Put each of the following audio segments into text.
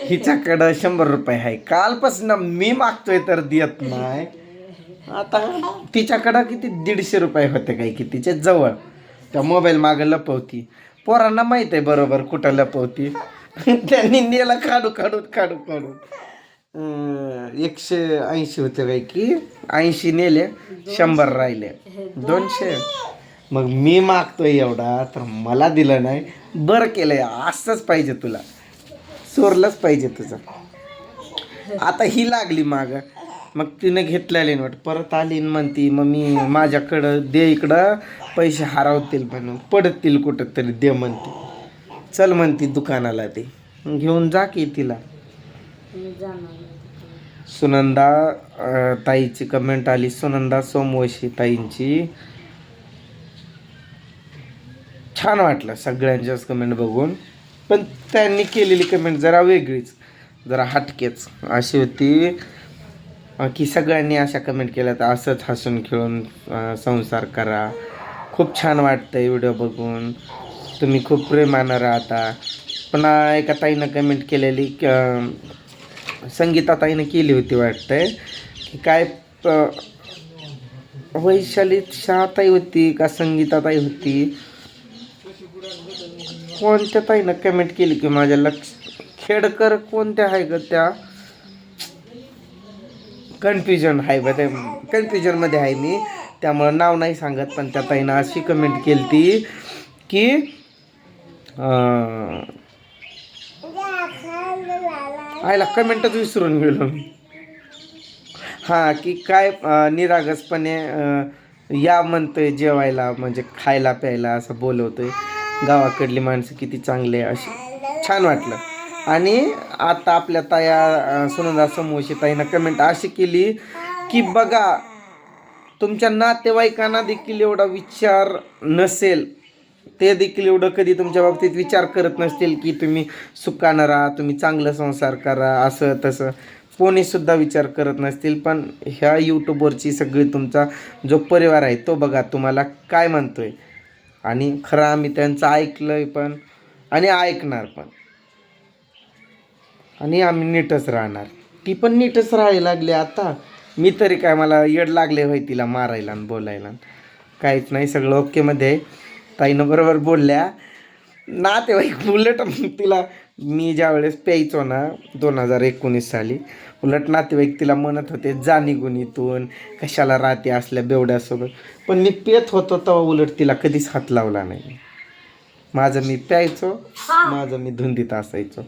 हिच्याकडं शंभर रुपये आहे. कालपासून मी मागतोय तर देत नाही. आता तिच्याकडं किती? दीडशे रुपये होते काय की तिच्या जवळ. त्या मोबाईल मागं लपवती. पोरांना माहीत आहे बरोबर कुठं लपवती. त्यांनी नेला काढू काढून काढू काढून एकशे ऐंशी होते काय की. ऐंशी नेले शंभर राहिले. दोनशे. मग मी मागतोय एवढा तर मला दिलं नाही. बरं केलंय असंच पाहिजे तुला. चोरलंच पाहिजे तुझं. आता ही लागली माग. मग तिनं घेतलेली नोट. परत आली म्हणती मग मी माझ्याकडं दे इकडं. पैसे हरवतील म्हणून पडतील कुठं तरी दे म्हणते. चल म्हणती दुकानाला ते घेऊन जा की तिला. सुनंदा ताईची कमेंट आली. सुनंदा सोमवशी ताईंची. छान वाटलं सगळ्यांच्याच कमेंट बघून. पण त्यांनी केलेली कमेंट जरा वेगळीच. जरा हटकेच. अशी होती की सगळ्यांनी अशा कमेंट केल्या तर असंच हसून खेळून संसार करा. खूप छान वाटतंय व्हिडिओ बघून. तुम्ही खूप प्रेमानं राहता. पण एका ताईनं कमेंट केलेली संगीता ताईनं केली होती वाटतंय की काय वैशालीत वैशाली शाताई होती का संगीता ताई होती? कोणत्या ताईनं कमेंट केली की माझ्या लक्ष खेडकर कोणत्या आहे ग त्या? कन्फ्युजन आहे बा त्या कन्फ्युजनमध्ये आहे मी. त्यामुळं नाव नाही सांगत पण त्या ताईनं अशी कमेंट केली ती की आयला कमेंटच विसरून गेलो. मी हां की काय निरागसपणे या म्हणतोय जेवायला म्हणजे खायला प्यायला असं बोलवतोय. गावाकडली माणसं किती चांगले अशी. छान वाटलं. आणि आता आपल्या ताया सुनंदा समोशी ताईनं कमेंट अशी केली की बघा तुमच्या नातेवाईकांना देखील एवढा विचार नसेल. ते देखील एवढं कधी तुमच्या बाबतीत विचार करत नसतील की तुम्ही सुखानं राहा तुम्ही चांगलं संसार करा असं तसं. कोणीसुद्धा विचार करत नसतील. पण ह्या यूट्यूबवरची सगळी तुमचा जो परिवार आहे तो बघा तुम्हाला काय म्हणतोय. आणि खरं आम्ही त्यांचं ऐकलंय पण आणि ऐकणार पण. आणि आम्ही नीटच राहणार. ती पण नीटच राहायला लागली आता. मी तरी काय मला येड लागले होय तिला मारायला आणि बोलायला. काहीच नाही सगळं ओकेमध्ये मध्ये ताईनं बरोबर बोलल्या. नातेवाईक उलट तिला मी ज्या वेळेस प्यायचो ना दोन हजार एकोणीस साली उलट नातेवाईक तिला म्हणत होते जा निघून इथून कशाला राहते असल्या बेवड्यासोबत. पण मी पेत होतो तेव्हा उलट तिला कधीच हात लावला नाही. माझं मी प्यायचो माझं मी धुंदीत असायचो.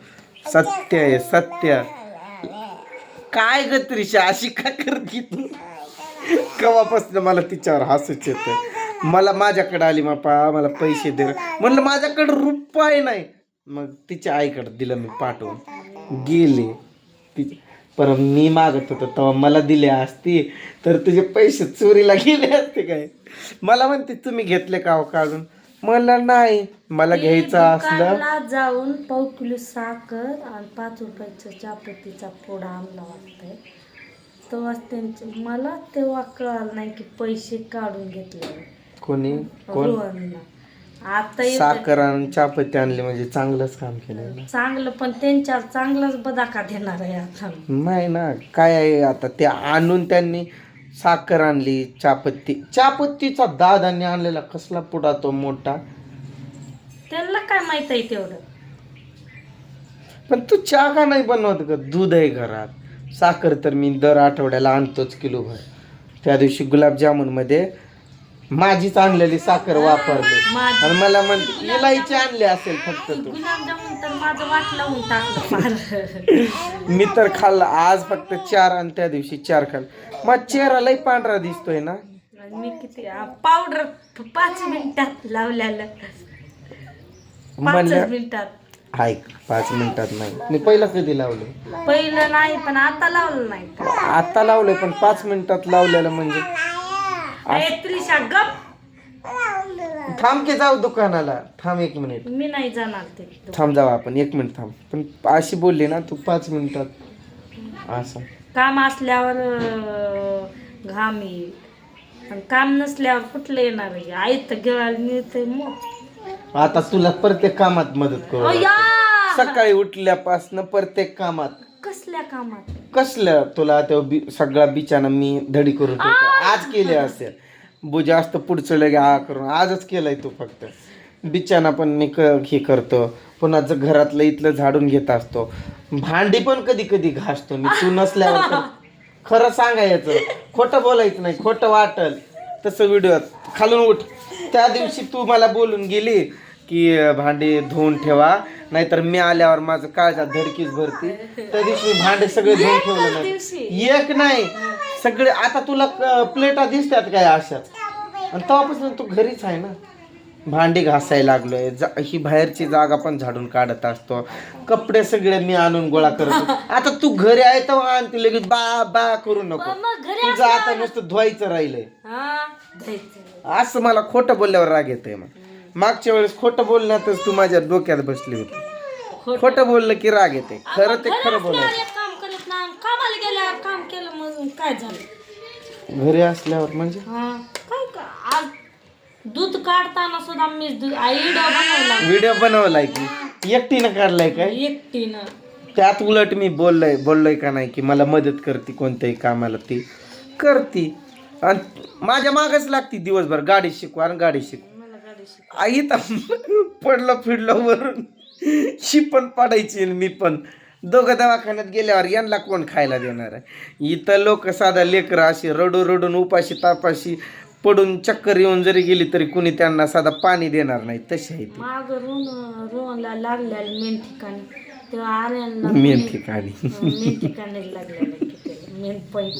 सत्य आहे सत्य. काय ग त्रिशा अशी का करती तू? कवापासून मला तिच्यावर हसूच येतं? मला माझ्याकडे आली मापा मला पैसे दे म्हणलं माझ्याकडे रुपये नाही. मग तिच्या आईकडे दिलं मी पाठवून. गेले. ति पर मी मागत होतो तेव्हा मला दिले असती. तर तुझे पैसे चोरीला गेले असते काय? मला म्हणते तुम्ही घेतले का हो काढून? मला नाही. मला घ्यायचं असलं. दुकानला जाऊन पाव किलो साखर आणि पाच रुपयाचा चापत्तीचा पोडा आणला वाटतंय. तेव्हा त्यांचे मला तेव्हा कळालं नाही की पैसे काढून घेतले. कोणी? कोण? रोहनला. आता येतं. साखर आणि चापत्ती आणली म्हणजे चांगलंच काम केलं ना. चांगलं पण त्यांच्यावर चांगलाच बदाका देणार आहे आता. नाही ना काय आहे आता? ते आणून त्यांनी साखर आणली चापत्ती. चापत्तीचा दादांनी आणलेला कसला पुडा तो मोठा? त्यांना काय माहीत आहे तेवढं? पण तू चहा का नाही बनवत ग दूध आहे घरात. साखर तर मी दर आठवड्याला आणतोच किलो भर. त्या दिवशी गुलाबजामुनमध्ये माझीच आणलेली साखर वापरली. माझी- आणि मला म्हणते इलायची आणली असेल फक्त तू. गुलाबजामुन तर माझं वाट लावून टाकलं फार. मी तर खाल्लं. आज फक्त चार आणि त्या दिवशी चार खाल्लं. मग चेहरा लई पांढरा दिसतोय ना. आणि मी किती पावडर पाच मिनिटात लावल्याला पाच म्हणलं मिनिटात. ऐक पाच मिनिटात नाही. मी पहिला कधी लावलं? पहिलं नाही पण आता लावलं नाही. आता लावलंय पण पाच मिनिटात लावलेलं म्हणजे. त्रिशा गप. थांब की जाऊ दुकानाला. थांब एक मिनिट मी नाही जाणार ते. थांब जाऊ आपण. एक मिनिट थांब. पण अशी बोलली ना तू पाच मिनिटात. असं. काम असल्यावर अं, घाम येईल. आणि काम नसल्यावर कुठलं येणार आहे? आई तर गिळायला मिळतंय मग. आता तुला प्रत्येक कामात मदत करू अय्या! सकाळी उठल्यापासनं प्रत्येक कामात. कसल्या कामात? कसलं तुला तो बी सगळा बिचाना मी धडी करून ठेवतो. आज केले असेल. बु जास्त पुढचं लगे आ करून. आजच केलंय तू फक्त. बिचाना पण मी क हे करतो. पुन्हा ज- घरातलं इथलं झाडून घेत असतो. भांडी पण कधी कधी घासतो मी. तू नसल्यावर तर खरं सांगायचं खोटं बोलायचं नाही. खोटं वाटल. तसं व्हिडिओ खालून उठ. त्या दिवशी तू मला बोलून गेली की अं, भांडी धुवून ठेवा. नाहीतर मी आल्यावर माझं काळजात धडकीच भरती. त्या दिवशी मी भांडे सगळे धुवून ठेवलं नाही एक नाही. सगळे आता तुला प्लेटा दिसतात काय अशाच? आणि तेव्हापासून तू घरीच आहे ना. भांडी घासायला लागलोय. जा ही बाहेरची जागा पण झाडून काढत असतो. कपडे सगळे मी आणून गोळा करतो आता तू घरी आहे तर आणते लगेच बा बा करू नको. तुझं आता नुसतं धुवायचं राहिलंय. हा असं मला खोटं बोलल्यावर राग येतोय मग. मागच्या वेळेस खोटं बोलण्यातच तू माझ्या डोक्यात बसली होती. खोटं. बोललं की राग येते. खरं ते खरं बोलायचं. अरे काम करत ना कामाला गेल्यावर काम केलं मग काय झालं? घरी असल्यावर म्हणजे? हा काय का? आज दूध काढताना सुद्धा मी दूध बनवला. व्हिडिओ बनवलाय की? एकटीनं काढलाय काय? एकटीनं. त्यात उलट मी बोललोय बोललोय का नाही की मला मदत करते कोणत्याही कामाला ती. करती. आणि माझ्या मागच लागती दिवसभर. गाडी शिकवा आणि गाडी शिकवा. मला गाडी शिक आई तर पडलं फिरलं वरून. शी पण पडायची मी पण. दोघं दवाखान्यात गेल्यावर यांना कोण खायला देणार आहे? इथं लोक साधा लेकरं अशी रडू रडून उपाशी तापाशी पडून चक्कर येऊन जरी गेली तरी कुणी त्यांना साधा पाणी देणार नाही. तशी आहे ती. माग रोन रोहनला लागलेलं मेन ठिकाणी. तेव्हा आर्यनला मेन ठिकाणी. मेन ठिकाणी लागलेलं मेन पॉईंट.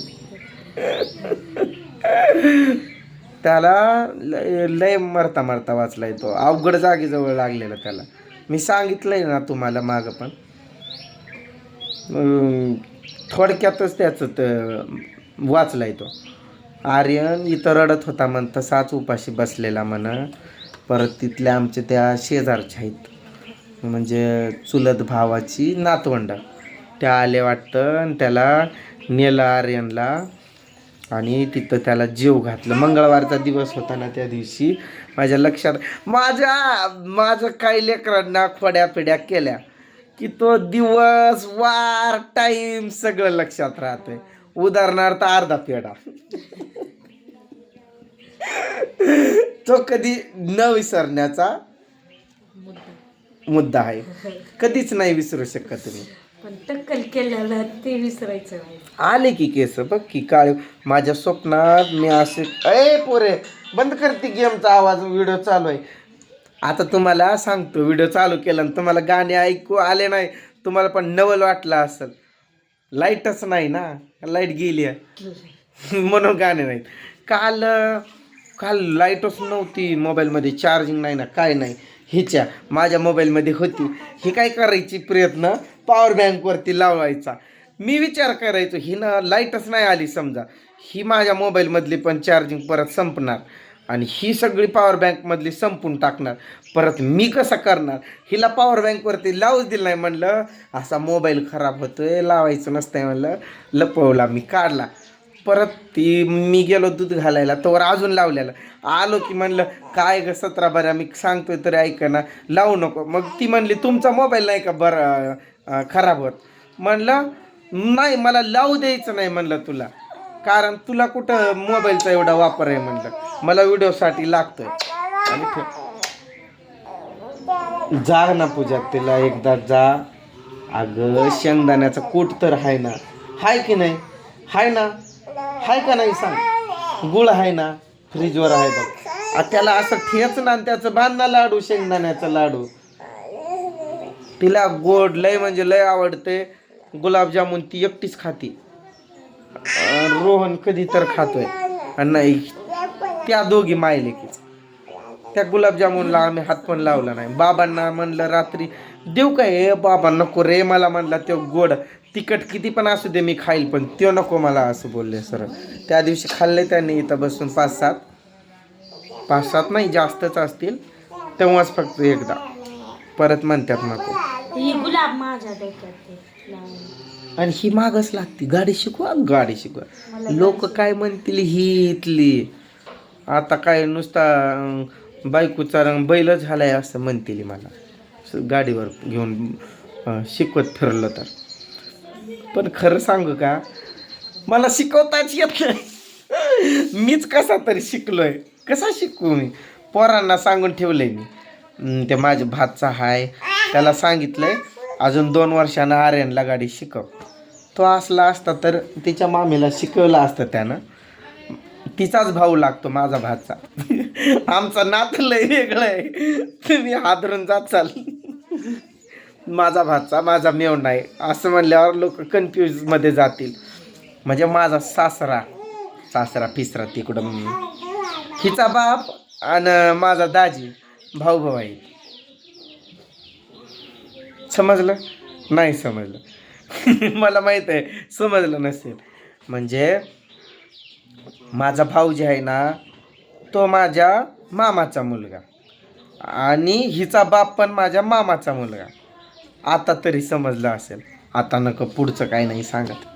त्याला लय लय मरता मरता वाचला येतो अवघड जागेजवळ लागलेला त्याला. मी सांगितलंय ना तुम्हाला मागं पण. थोडक्यातच त्याचं तर वाचला येतो आर्यन इथं रडत होता म्हण तसाच उपाशी बसलेला म्हण परत तिथल्या आमच्या त्या शेजारच्या आहेत. म्हणजे चुलत भावाची नातवंड. त्या आले वाटतं आणि त्याला नेलं आर्यनला. आणि तिथं त्याला जीव घातलं. मंगळवारचा दिवस होता ना त्या दिवशी. माझ्या लक्षात माझ्या माझं काही लेकरांना खोड्या पिड्या केल्या की तो दिवस वार टाईम सगळं लक्षात राहते उदाहरणार्थ अर्धा पेढा. तो कधी न विसरण्याचा मुद्दा आहे. कधीच नाही विसरू शकत तुम्ही पण टक्कल केलेलं ते विसरायचं नाही. आले की केस बघ की काळ माझ्या स्वप्नात मी असे ए पोरे बंद करते गेमचा आवाज व्हिडिओ चालू आहे. आता तुम्हाला सांगतो व्हिडिओ चालू केला आणि तुम्हाला गाणे ऐकू आले नाही तुम्हाला पण नवल वाटलं असेल. लाईटच नाही ना लाइट गेली आहे. म्हणून गाणे नाहीत. काल काल लाईटच नव्हती मोबाईलमध्ये चार्जिंग नाही ना काय नाही. ह्याच्या माझ्या मोबाईलमध्ये होती. ही काय करायची प्रयत्न? पॉवर बँकवरती लावायचा. मी विचार करायचो ही ना लाईटच नाही आली समजा. ही माझ्या मोबाईलमधली पण चार्जिंग परत संपणार. आणि ही सगळी पॉवर बँकमधली संपून टाकणार. परत मी कसं करणार? हिला पॉवर बँकवरती लावूच दिलं नाही म्हणलं असा मोबाईल खराब होतोय लावायचं नसतंय म्हणलं लपवला मी काढला. परत ती मी गेलो दूध घालायला तोवर अजून लावलेला. आलो की म्हणलं काय ग सतरा बऱ्या मी सांगतोय तरी ऐक ना लावू नको. मग ती म्हणली तुमचा मोबाईल नाही का बरं खराब होत. म्हणलं नाही मला लावू द्यायचं नाही म्हणलं तुला. कारण तुला कुठं मोबाईलचा एवढा वापर आहे म्हणलं. मला व्हिडिओसाठी लागतोय. आणि जा ना पूजा तिला एकदा जा. अगं शेंगदाण्याचं कूट तर आहे ना. हाय की नाही? हाय ना? हाय का नाही सांग. गुळ आहे ना? फ्रीजवर आहे बघ. त्याला असं ठेच ना त्याचं बांधना लाडू शेंगदाण्याचा लाडू. तिला गोड लय म्हणजे लय आवडते. गुलाबजामुन ती एकटीच खाती. रोहन कधी तर खातोय. आणि नाही त्या दोघी मायले की त्या गुलाबजामुनला आम्ही हात पण लावला नाही. बाबांना म्हणलं रात्री देऊ काय हे? बाबा नको रे मला म्हणला तो गोड. तिखट किती पण असू दे मी खाईल पण त्यो नको मला असं बोलले सर त्या दिवशी खाल्ले त्यांनी इथं बसून पाच सात. पाच सात नाही जास्तच असतील. तेव्हाच फक्त एकदा. परत म्हणतात नको ही गुलाब माझ्या डोक्यात ते लावून. आणि ही मागच लागती. गाडी शिकवा गाडी शिकवा. लोक काय म्हणतील ही इथली? आता काय नुसता अं, बायकोचा रंग बैल झालाय असं म्हणतील मला. गाडीवर घेऊन अं, शिकवत फिरलो तर. पण खरं सांगू का मला शिकवताच येत नाही. मीच कसा तरी शिकलोय. कसा शिकू मी? पोरांना सांगून ठेवलंय मी. ते माझ्या भातचा हाय. त्याला सांगितलंय अजून दोन वर्षानं आर्यनला गाडी शिकव. तो असला असता तर तिच्या मामीला शिकवलं असतं त्यानं. तिचाच भाऊ लागतो माझा भातचा. आमचा नातं लय वेगळं आहे. तुम्ही हादरून जाचाल माझा भातचा माझा मेव नाही. असं म्हणल्यावर लोक कन्फ्यूजमध्ये जातील. म्हणजे माझा सासरा सासरा फिसरा तिकडं. हिचा बाप आणि माझा दाजी. भाऊ भाऊ आहे समजलं? नाही समजलं. मला माहीत आहे समजलं नसेल. म्हणजे माझा भाऊ जे आहे ना तो माझ्या मामाचा मुलगा. आणि हिचा बाप पण माझ्या मामाचा मुलगा. आता तरी समजलं असेल. आता नको पुढचं काही नाही सांगत.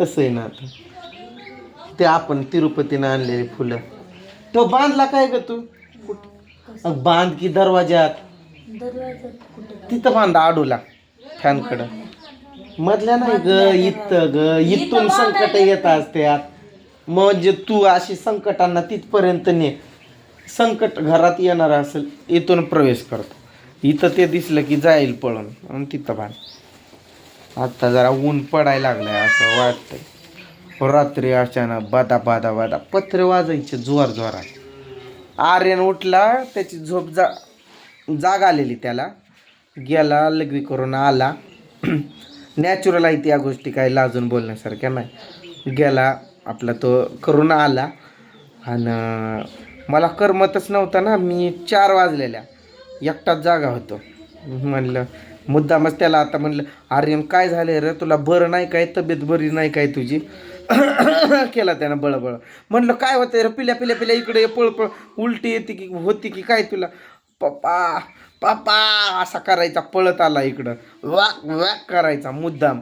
तसं आहे ना आता. ते आपण तिरुपतीनं आणलेली फुलं. तो बांधला काय ग तू? अग, बांध की दरवाज्यात. दरवाजात कुठे? तिथं बांधा आडूला फॅनकडं. मधल्या नाही ग इथं ग. इथून संकट येत असतात म्हणजे तू अशी संकटांना तिथपर्यंत ने. संकट घरात येणार असेल इथून प्रवेश करतो. इथं ते दिसलं की जाईल पळून. आणि तिथं बांध. आता जरा ऊन पडायला लागलंय असं वाटतंय. रात्री अचानक बादा बादा बादा. पत्रे वाजायचे जोर जोरात आर्यन उठला त्याची झोप जा जाग आलेली त्याला. गेला लघवी करून आला. नॅचरल आहे त्या गोष्टी काही लाजून बोलण्यासारख्या नाही. गेला आपला तो करून आला. आणि मला करमतच नव्हता ना मी चार वाजलेल्या. एकटाच जागा होतो. म्हणलं मुद्दामच त्याला आता म्हणलं आर्यन काय झालं रे? तुला बरं नाही काय तब्येत बरी नाही काय तुझी? केला त्यानं बळबळ. म्हणलं काय होतं रे? पिल्या पिल्या पिल्या इकडे पळपळ पळ पळ. उलटी येते की होती की काय तुला? पप्पा पप्पा असा करायचा पळत आला इकडं. वाक वाक करायचा मुद्दाम.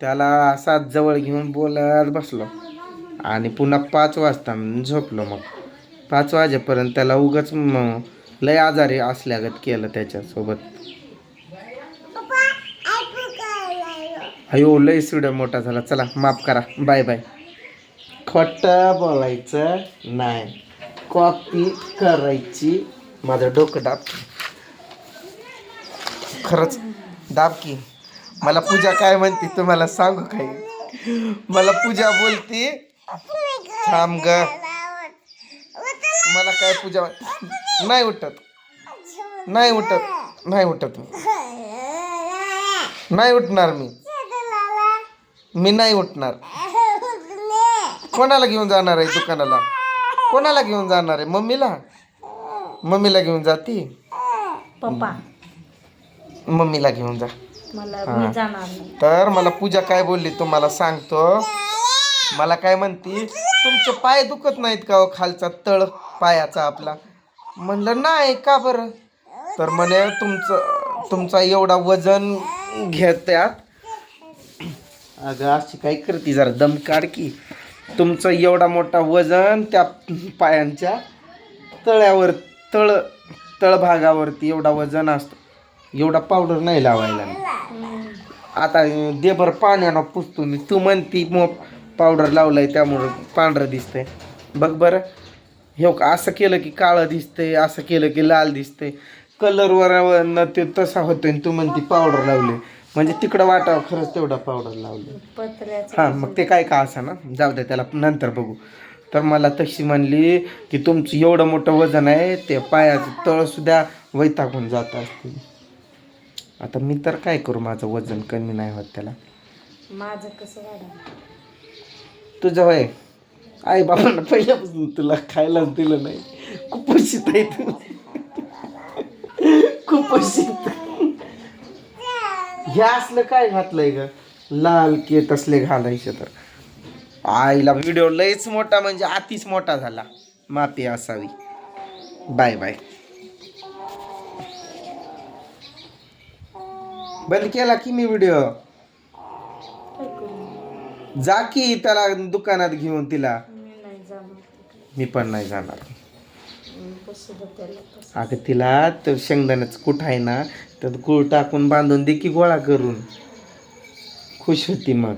त्याला असा जवळ घेऊन बोलत बसलो. आणि पुन्हा पाच वाजता झोपलो मग. पाच वाजेपर्यंत त्याला उगाच मग लय आजारी असल्यागत केलं त्याच्यासोबत. अयो लय व्हिडिओ मोठा झाला. चला माफ करा. Bye bye. खोटं बोलायचं नाही. कॉपी करायची. माझं डोकं दाब. खरंच दाब की. मला पूजा काय म्हणते तुम्हाला सांगू काय? मला पूजा बोलते थांब ग. मला काय पूजा नाही उठत. नाही उठत. नाही उठत मी. नाही उठणार मी. मी नाही उठणार. कोणाला घेऊन जाणार आहे दुकानाला? कोणाला घेऊन जाणार आहे? मम्मीला? मम्मीला घेऊन जाती? पप्पा. मम्मीला घेऊन जा. मला मी जाणार नाही. तर मला पूजा काय बोलली तुम्हाला सांगतो. मला काय म्हणती तुमचे पाय दुखत नाहीत का हो खालचा तळ पायाचा आपला? म्हणलं नाही का बरं? तर म्हणे तुमचं तुमचा एवढा वजन घेत्यात अगं अशी काय करते जरा? दम काढ की. तुमचं एवढा मोठा वजन त्या पायांच्या तळ्यावर तळ तळभागावरती एवढा वजन असतो. एवढा पावडर नाही लावायला. आता देभर पाण्यानं पुसतो मी. तू म्हणती मग पावडर लावलाय त्यामुळं पांढरं दिसतंय. बघ बरं. हे का असं केलं की काळं दिसतंय असं केलं की लाल दिसतंय. कलरवर न ते तसा होतोय तू म्हणती पावडर लावले म्हणजे तिकडं वाटावं खरंच तेवढा पावडर लावले. पत्र्याचं हां मग ते काय का असा ना? जाऊ द्या त्याला नंतर बघू. तर मला तशी म्हणली की तुमचं एवढं मोठं वजन आहे ते पायाचं तळसुद्धा वैतागून जात असतील. आता मी तर काय करू माझं वजन कमी नाही होत त्याला. माझं कसं वाढणार? तुझं होय? आई बाबांना पहिल्यापासून तुला खायलाच दिलं नाही. कुपोषित आहे तू. कुपोषित हे असलं काय घातलंय ग? लाल केत असले घालायचे तर. आईला व्हिडिओ लयच मोठा म्हणजे अतिच मोठा झाला. मापी असावी. बाय बाय बंद केला की मी व्हिडिओ जा की त्याला दुकानात घेऊन तिला. मी पण नाही जाणार. अगं तिला तर शेंगदाण्याचं कुठं आहे ना त्यात गूळ टाकून बांधून दे की गोळा करून. खुश होती मग.